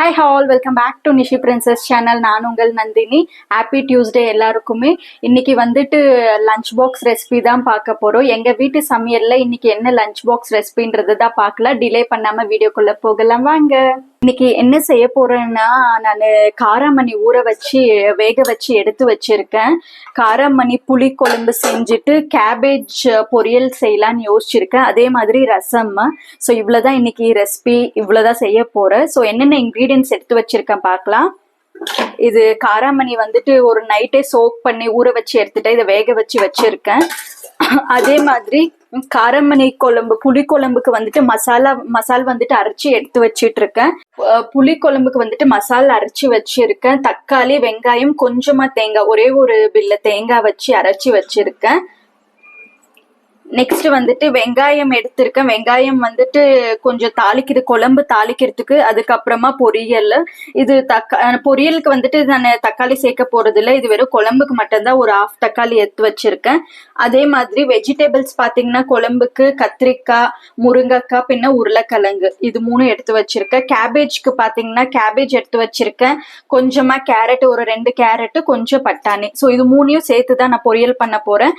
Hi all welcome back to Nishi princess channel நான் உங்கள் Nandini. Happy Tuesday எல்லாருக்குமே. இன்னைக்கு வந்துட்டு லஞ்ச் பாக்ஸ் ரெசிபி தான் பார்க்க போறோம். எங்க வீட்டு சமையல்ல இன்னைக்கு என்ன லஞ்ச் பாக்ஸ் ரெசிபின்றது தான் பார்க்கலாம். டிலே பண்ணாம வீடியோக்குள்ளே போகலாம். வாங்க. இன்னைக்கு என்ன செய்ய போறேன்னா நான் காராமணி ஊற வச்சு வேக வச்சு எடுத்து வச்சிருக்கேன். காராமணி புளி குழம்பு செஞ்சுட்டு கேபேஜ் பொரியல் செய்யலான்னு யோசிச்சிருக்கேன். அதே மாதிரி ரசம். ஸோ இவ்வளோதான் இன்னைக்கு ரெசிபி இவ்வளோதான் செய்ய போறேன். ஸோ என்னென்ன இன்க்ரீடியன்ஸ் எடுத்து வச்சிருக்கேன் பார்க்கலாம். இது காராமணி வந்துட்டு ஒரு நைட்டே சோக் பண்ணி ஊற வச்சு எடுத்துட்டேன் இதை வேக வச்சு வச்சிருக்கேன். அதே மாதிரி காரமணி குழம்பு புளி குழம்புக்கு வந்துட்டு மசாலா மசால் வந்துட்டு அரைச்சி எடுத்து வச்சிட்டு இருக்கேன் புளி குழம்புக்கு வந்துட்டு மசாலா அரைச்சி வச்சிருக்கேன். தக்காளி வெங்காயம் கொஞ்சமா தேங்காய் ஒரே ஒரு பில்ல தேங்காய் வச்சு அரைச்சி வச்சிருக்கேன். நெக்ஸ்ட் வந்துட்டு வெங்காயம் எடுத்திருக்கேன். வெங்காயம் வந்துட்டு கொஞ்சம் தாளிக்குது. குழம்பு தாளிக்கிறதுக்கு அதுக்கப்புறமா பொரியல். இது தக்கா பொரியலுக்கு வந்துட்டு நான் தக்காளி சேர்க்க போறது இல்லை இது வெறும் குழம்புக்கு மட்டும்தான் ஒரு ஆஃப் தக்காளி எடுத்து வச்சிருக்கேன். அதே மாதிரி வெஜிடபிள்ஸ் பார்த்தீங்கன்னா குழம்புக்கு கத்திரிக்காய் முருங்கைக்காய் பின்ன உருளைக்கிழங்கு. இது மூணு எடுத்து வச்சிருக்கேன். கேபேஜ்க்கு பார்த்தீங்கன்னா கேபேஜ் எடுத்து வச்சிருக்கேன். கொஞ்சமா கேரட் ஒரு ரெண்டு கேரட்டு கொஞ்சம் பட்டாணி. ஸோ இது மூணையும் சேர்த்து தான் நான் பொரியல் பண்ண போறேன்.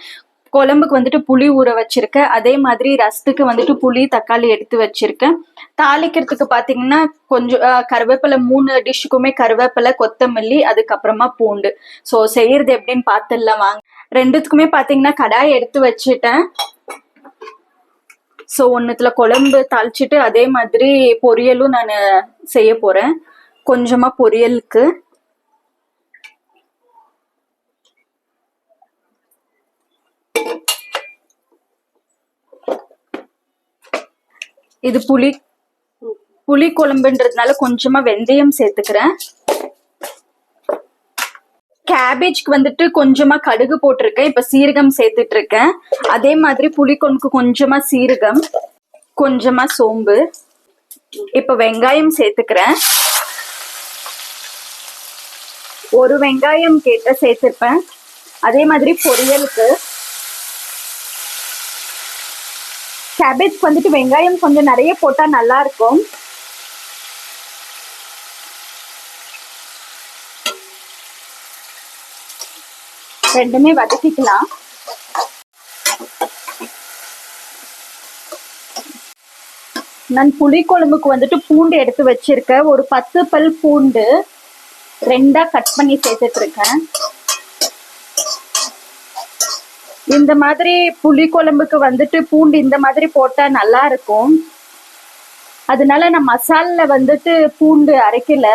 குழம்புக்கு வந்துட்டு புளி ஊற வச்சிருக்கேன். அதே மாதிரி ரசத்துக்கு வந்துட்டு புளி தக்காளி எடுத்து வச்சிருக்கேன். தாளிக்கிறதுக்கு பார்த்தீங்கன்னா கொஞ்சம் கருவேப்பிலை மூணு டிஷ்ஷுக்குமே கருவேப்பிலை கொத்தமல்லி அதுக்கப்புறமா பூண்டு. ஸோ செய்யறது எப்படின்னு பார்த்துடலாம் வாங்க. ரெண்டுத்துக்குமே பார்த்தீங்கன்னா கடாய் எடுத்து வச்சுட்டேன். ஸோ ஒன்றுத்துல குழம்பு தாளிச்சிட்டு அதே மாதிரி பொரியலும் நான் செய்ய போகிறேன் கொஞ்சமாக பொரியலுக்கு. இது புளி புளி குழம்புன்றதுனால கொஞ்சமா வெந்தயம் சேர்த்துக்கிறேன். கேபேஜ்க்கு வந்துட்டு கொஞ்சமா கடுகு போட்டிருக்கேன். இப்ப சீரகம் சேர்த்துட்டு இருக்கேன் அதே மாதிரி புளிக்குழம்புக்கு கொஞ்சமா சீரகம் கொஞ்சமா சோம்பு. இப்ப வெங்காயம் சேர்த்துக்கிறேன். ஒரு வெங்காயம் கேட்ட சேர்த்துருப்பேன். அதே மாதிரி பொரியலுக்கு கேபேஜ் வந்துட்டு வெங்காயம் கொஞ்சம் நிறைய போட்டா நல்லா இருக்கும். ரெண்டுமே வதக்கிக்கலாம். நான் புளி குழம்புக்கு வந்துட்டு பூண்டு எடுத்து வச்சிருக்கேன். ஒரு பத்து பல் பூண்டு ரெண்டா கட் பண்ணி சேர்த்துட்டு இருக்கேன். இந்த மாதிரி புளி குழம்புக்கு வந்துட்டு பூண்டு இந்த மாதிரி போட்டா நல்லா இருக்கும். அதனால நான் மசால்ல வந்துட்டு பூண்டு அரைக்கல.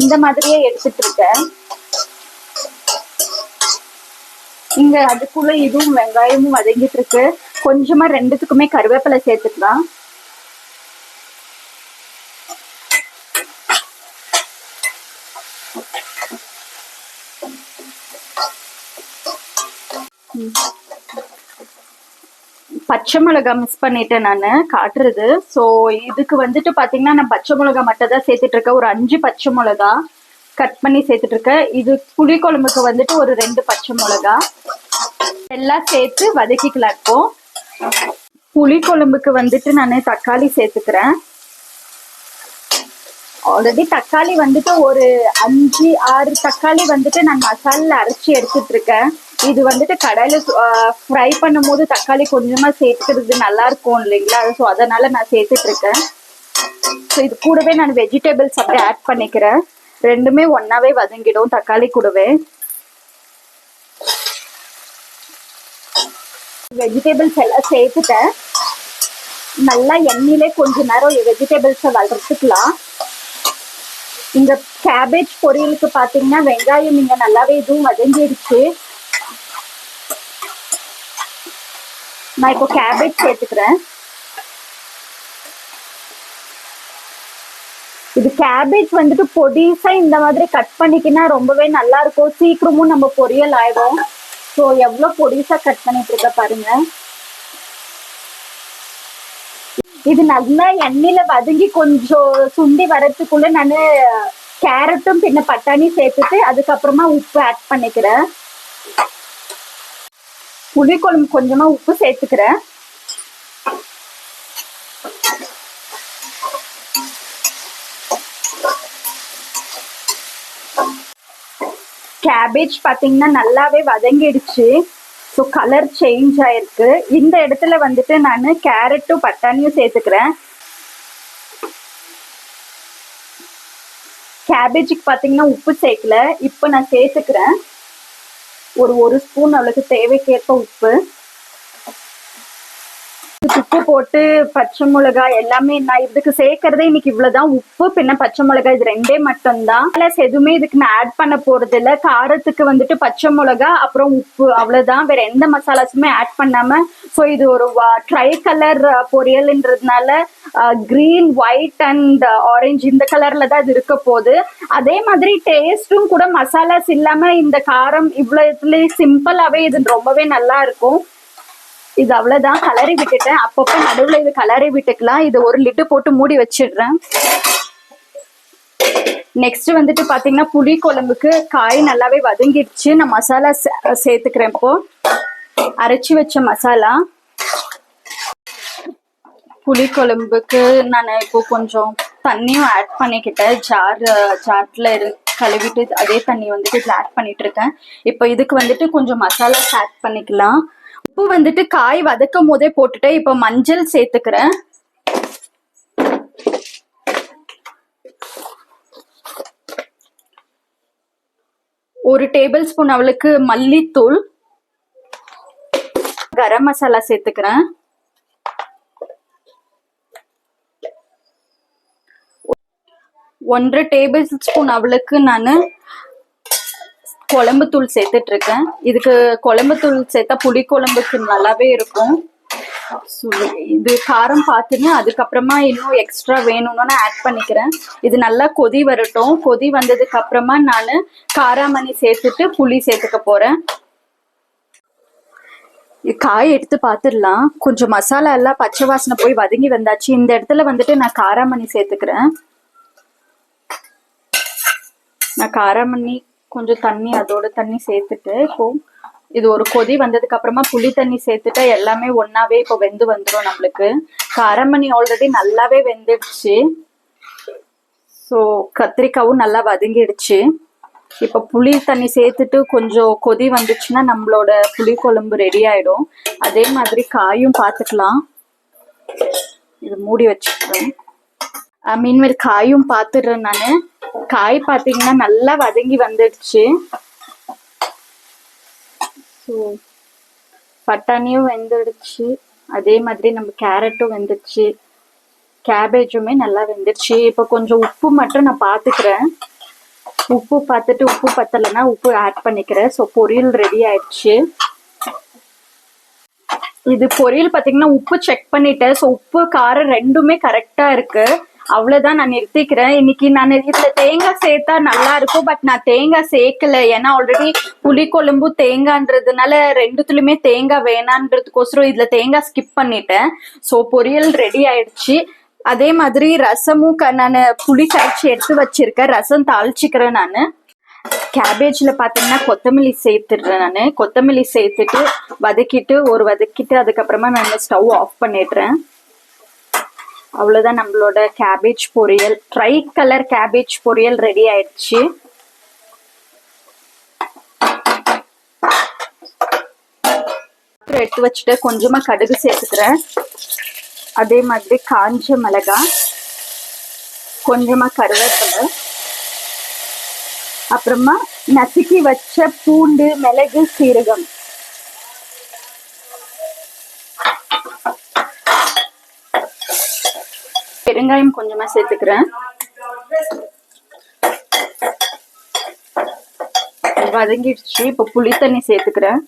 இந்த மாதிரியே எடுத்துட்டு இருக்கேன். இங்க அதுக்குள்ள இதுவும் வெங்காயமும் வதங்கிட்டு இருக்கு. கொஞ்சமா ரெண்டுத்துக்குமே கருவேப்பிலை சேர்த்துக்கலாம். பச்சை மிளகா மிஸ் பண்ணிட்டேன் நான் காட்டுறது. ஸோ இதுக்கு வந்துட்டு பார்த்தீங்கன்னா நான் பச்சை மிளகா மட்டும் தான் சேர்த்துட்டு இருக்கேன் ஒரு அஞ்சு பச்சை மிளகா கட் பண்ணி சேர்த்துட்டு இருக்கேன் இது புளி குழம்புக்கு வந்துட்டு ஒரு ரெண்டு பச்சை மிளகா. எல்லாம் சேர்த்து வதக்கிக்கலாம் இப்போ. புளி குழம்புக்கு வந்துட்டு நான் தக்காளி சேர்த்துக்கிறேன். ஆல்ரெடி தக்காளி வந்துட்டு ஒரு அஞ்சு ஆறு தக்காளி வந்துட்டு நான் மசாலில் அரைச்சி எடுத்துட்டு இருக்கேன் இது வந்துட்டு கடையில ஃப்ரை பண்ணும்போது தக்காளி கொஞ்சமா சேர்த்துக்கிறது நல்லா இருக்கும் இல்லைங்களா? ஸோ அதனால நான் சேர்த்துட்டு இருக்கேன் ஸோ இது கூடவே நான் வெஜிடபிள்ஸ் அப்படியே ஆட் பண்ணிக்கிறேன். ரெண்டுமே ஒன்னாவே வதங்கிடும் தக்காளி கூடவே. வெஜிடபிள்ஸ் எல்லாம் சேர்த்துட்டேன். நல்லா எண்ணெயிலே கொஞ்ச நேரம் வெஜிடபிள்ஸை வளர்த்துக்கலாம் இந்த கேபேஜ் பொரியலுக்கு பார்த்தீங்கன்னா வெங்காயம் இங்கே நல்லாவே இதுவும் வதங்கிடுச்சு நான் இப்போ கேபேஜ் சேர்த்துக்கிறேன். இது கேபேஜ் வந்துட்டு பொடிசா இந்த மாதிரி கட் பண்ணிக்கினா ரொம்பவே நல்லா இருக்கும். சீக்கிரமும் நம்ம பொரியல் ஆயிடும். ஸோ எவ்வளோ பொடிசா கட் பண்ணிட்டு இருக்க பாருங்க. இது நல்லா எண்ணெயில வதங்கி கொஞ்சம் சுண்டி வரத்துக்குள்ள நான் கேரட்டும் பின்ன பட்டாணி சேர்த்துட்டு அதுக்கப்புறமா உப்பு ஆட் பண்ணிக்கிறேன். புளிக்குழம்பு கொஞ்சமா உப்பு சேர்த்துக்கிறேன். கேபேஜ் பார்த்தீங்கன்னா நல்லாவே வதங்கிடுச்சு. ஸோ கலர் சேஞ்ச் ஆயிருக்கு. இந்த இடத்துல வந்துட்டு நான் கேரட்டும் பட்டாணியும் சேர்த்துக்கிறேன். கேபேஜுக்கு பார்த்தீங்கன்னா உப்பு சேர்க்கல. இப்போ நான் சேர்த்துக்கிறேன். ஒரு ஒரு ஸ்பூன் அளவுக்கு தேவைக்கேற்ப உப்பு. உப்பு போட்டு பச்சை மிளகாய் எல்லாமே நான் இதுக்கு சேர்க்கறதே இன்னைக்கு இவ்வளவுதான். உப்பு பின்ன பச்சை மிளகாய் இது ரெண்டே மட்டும்தான். பிளஸ் எதுவுமே இதுக்கு நான் ஆட் பண்ண போறது இல்ல காரத்துக்கு வந்துட்டு பச்சை மிளகாய் அப்புறம் உப்பு அவ்வளவுதான். வேற எந்த மசாலாஸுமே ஆட் பண்ணாம. ஸோ இது ஒரு ட்ரை கலர் பொரியல்ன்றதுனால கிரீன் ஒயிட் அண்ட் ஆரஞ்சு இந்த கலர்ல தான் இது இருக்க போகுது. அதே மாதிரி டேஸ்ட்டும் கூட மசாலாஸ் இல்லாம இந்த காரம் இவ்வளவு சிம்பிளாவே இது ரொம்பவே நல்லா இருக்கும். இது அவ்வளவுதான் கலரி விட்டுட்டேன். அப்பப்போ நடுவுல இது கலரி விட்டுக்கலாம். இது ஒரு லிட்டு போட்டு மூடி வச்சிடுறேன். நெக்ஸ்ட் வந்துட்டு பாத்தீங்கன்னா புளி குழம்புக்கு காய் நல்லாவே வதங்கிடுச்சு. நான் மசாலா சே- சேர்த்துக்கிறேன் இப்போ. அரைச்சி வச்ச மசாலா. புளி குழம்புக்கு நான் இப்போ கொஞ்சம் தண்ணியும் ஆட் பண்ணிக்கிட்டேன். ஜார் ஜார்ல இரு கழுவிட்டு அதே தண்ணி வந்துட்டு இதில் ஆட் பண்ணிட்டு இருக்கேன். இப்போ இதுக்கு வந்துட்டு கொஞ்சம் மசாலாஸ் ஆட் பண்ணிக்கலாம். உப்பு வந்துட்டு காய் வதக்கும் போதே போட்டுட்டேன் இப்போ மஞ்சள் சேர்த்துக்கிறேன். ஒரு டேபிள் ஸ்பூன் அவளுக்கு மல்லித்தூள். கரம் மசாலா சேர்த்துக்கிறேன். ஒன்றரை டேபிள் ஸ்பூன் அவளுக்கு நான் குழம்பு தூள் சேர்த்துட்டு இருக்கேன் இதுக்கு குழம்பு தூள் சேர்த்தா புளி குழம்புக்கு நல்லாவே இருக்கும். இது காரம் பார்த்துன்னு அதுக்கப்புறமா இன்னும் எக்ஸ்ட்ரா வேணும்னு ஆட் பண்ணிக்கிறேன். இது நல்லா கொதி வரட்டும். கொதி வந்ததுக்கு அப்புறமா நான் காராமணி சேர்த்துட்டு புளி சேர்த்துக்க போறேன். காய் எடுத்து பார்த்துடலாம் கொஞ்சம் மசாலா எல்லாம் பச்சை வாசனை போய் வதங்கி வந்தாச்சு. இந்த இடத்துல வந்துட்டு நான் காராமணி சேர்த்துக்கிறேன். நான் காராமணி கொஞ்சம் தண்ணி அதோட தண்ணி சேர்த்துட்டு இப்போ இது ஒரு கொதி வந்ததுக்கு அப்புறமா புளி தண்ணி சேர்த்துட்டா எல்லாமே ஒன்னாவே இப்போ வெந்து வந்துடும் நம்மளுக்கு. காராமணி ஆல்ரெடி நல்லாவே வெந்துடுச்சு. ஸோ கத்திரிக்காவும் நல்லா வதங்கிடுச்சு. இப்போ புளி தண்ணி சேர்த்துட்டு கொஞ்சம் கொதி வந்துச்சுன்னா நம்மளோட புளி குழம்பு ரெடி ஆயிடும். அதே மாதிரி காயும் பார்த்துக்கலாம். இது மூடி வச்சுக்கிறேன். மீன்மேல் காயும் பார்த்துடுறேன் நான். காய் பார்த்தீங்கன்னா நல்லா வதங்கி வந்துடுச்சு. ஸோ பட்டாணியும் வெந்துடுச்சு. அதே மாதிரி நம்ம கேரட்டும் வெந்துடுச்சு. கேபேஜுமே நல்லா வெந்துடுச்சு. இப்போ கொஞ்சம் உப்பு மட்டும் நான் பார்த்துக்கிறேன் உப்பு பார்த்துட்டு உப்பு பத்தலைன்னா உப்பு ஆட் பண்ணிக்கிறேன். ஸோ பொரியல் ரெடி ஆயிடுச்சு. இது பொரியல் பார்த்தீங்கன்னா உப்பு செக் பண்ணிட்டேன். ஸோ உப்பு காரம் ரெண்டுமே கரெக்டாக இருக்குது அவ்வளவுதான் நான் நிறுத்திக்கிறேன். இன்னைக்கு நான் இதில் தேங்காய் சேர்த்தா நல்லா இருக்கும். பட் நான் தேங்காய் சேர்க்கல. ஏன்னா ஆல்ரெடி புளி குழம்பு தேங்காய்ன்றதுனால ரெண்டுத்துலையுமே தேங்காய் வேணான்றதுக்கோசரம் இதில் தேங்காய் ஸ்கிப் பண்ணிட்டேன். ஸோ பொரியல் ரெடி ஆயிடுச்சு. அதே மாதிரி ரசமும் க நான் புளி கரைச்சி எடுத்து வச்சிருக்கேன். ரசம் தாளிச்சிக்கிறேன் நான். கேபேஜ்ல பாத்தீங்கன்னா கொத்தமல்லி சேர்த்துடுறேன் நான். கொத்தமல்லி சேர்த்துட்டு வதக்கிட்டு ஒரு வதக்கிட்டு அதுக்கப்புறமா நான் ஸ்டவ் ஆஃப் பண்ணிடுறேன். அவ்வளோதான் நம்மளோட கேபேஜ் பொரியல். ட்ரை கலர் கேபேஜ் பொரியல் ரெடி ஆயிடுச்சு. எடுத்து வச்சுட்டு கொஞ்சமா கடுகு சேர்த்துக்கிறேன். அதே மாதிரி காஞ்ச மிளகா கொஞ்சமா கருவேப்பிலை அப்புறமா நசுக்கி வச்ச பூண்டு மிளகு சீரகம். பெருங்காயம் கொஞ்சமா சேர்த்துக்கிறேன். வதங்கிடுச்சு இப்போ புளி தண்ணி சேர்த்துக்கிறேன்.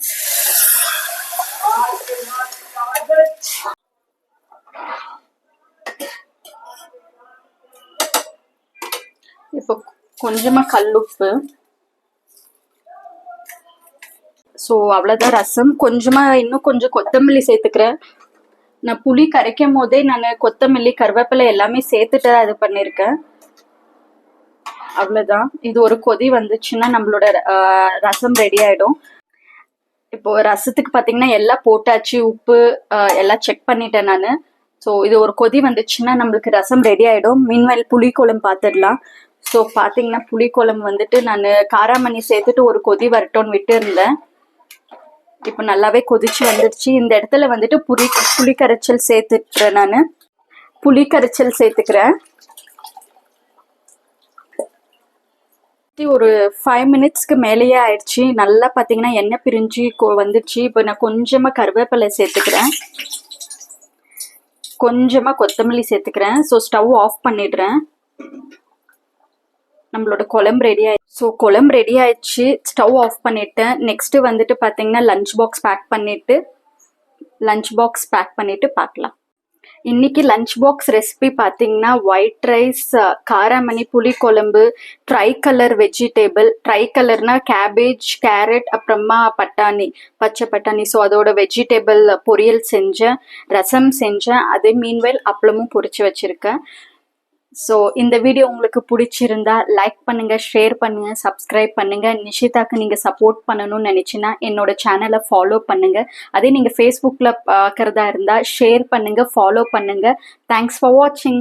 இப்போ கொஞ்சமா கல்லுப்பு ஸோ அவ்வளோதான் ரசம். கொஞ்சமா இன்னும் கொஞ்சம் கொத்தமல்லி சேர்த்துக்கிறேன். நான் புளி கரைக்கும் போதே நான் கொத்தமல்லி கருவேப்பிலை எல்லாமே சேர்த்துட்டு அது பண்ணியிருக்கேன் அவ்வளோதான் இது ஒரு கொதி வந்துச்சுன்னா நம்மளோட ரசம் ரெடி ஆகிடும் இப்போ ரசத்துக்கு பார்த்தீங்கன்னா எல்லாம் போட்டாச்சு உப்பு எல்லாம் செக் பண்ணிட்டேன் நான். ஸோ இது ஒரு கொதி வந்துச்சுன்னா நம்மளுக்கு ரசம் ரெடி ஆகிடும் மீன்வெல் புளி குழம்பு பார்த்துடலாம் ஸோ பார்த்தீங்கன்னா புளிக்குழம்பு வந்துட்டு நான் காராமணி சேர்த்துட்டு ஒரு கொதி வரட்டும்னு விட்டு இருந்தேன் இப்போ நல்லாவே கொதிச்சு வந்துடுச்சு. இந்த இடத்துல வந்துட்டு புளி புளி கரைச்சல் சேர்த்துட்டுறேன் நான். புளி கரைச்சல் சேர்த்துக்கிறேன். ஒரு ஃபைவ் மினிட்ஸ்க்கு மேலேயே ஆயிடுச்சு. நல்லா பார்த்தீங்கன்னா எண்ணெய் பிரிஞ்சு கொ- வந்துடுச்சு. இப்போ நான் கொஞ்சமாக கருவேப்பிலை சேர்த்துக்கிறேன். கொஞ்சமாக கொத்தமல்லி சேர்த்துக்கிறேன். ஸோ ஸ்டவ் ஆஃப் பண்ணிடுறேன். நம்மளோட குழம்பு ரெடி ஆயிடுச்சு. ஸோ குழம்பு ரெடி ஆயிடுச்சு. ஸ்டவ் ஆஃப் பண்ணிட்டேன். நெக்ஸ்ட்டு வந்துட்டு பார்த்தீங்கன்னா லஞ்ச் பாக்ஸ் பேக் பண்ணிவிட்டு லஞ்ச் பாக்ஸ் பேக் பண்ணிவிட்டு பார்க்கலாம் இன்னைக்கு லஞ்ச் பாக்ஸ் ரெசிபி பார்த்தீங்கன்னா ஒயிட் ரைஸ் காராமணி புளி குழம்பு ட்ரை கலர் வெஜிடேபிள் ட்ரை கலர்னா கேபேஜ் கேரட் அப்புறமா பட்டாணி பச்சை பட்டாணி. ஸோ அதோட வெஜிடேபிள் பொரியல் செஞ்சேன் ரசம் செஞ்சேன். அதே மீன்வெல் அப்பளமும் பொரிச்சு வச்சுருக்கேன். ஸோ இந்த வீடியோ உங்களுக்கு பிடிச்சிருந்தா லைக் பண்ணுங்க ஷேர் பண்ணுங்க சப்ஸ்கிரைப் பண்ணுங்க. நிஷிதாக்கு நீங்க சப்போர்ட் பண்ணணும்னு நினைச்சுன்னா என்னோட சேனலை ஃபாலோ பண்ணுங்க. அதே நீங்க ஃபேஸ்புக்ல பார்க்கறதா இருந்தா ஷேர் பண்ணுங்க ஃபாலோ பண்ணுங்க. தேங்க்ஸ் ஃபார் வாட்சிங்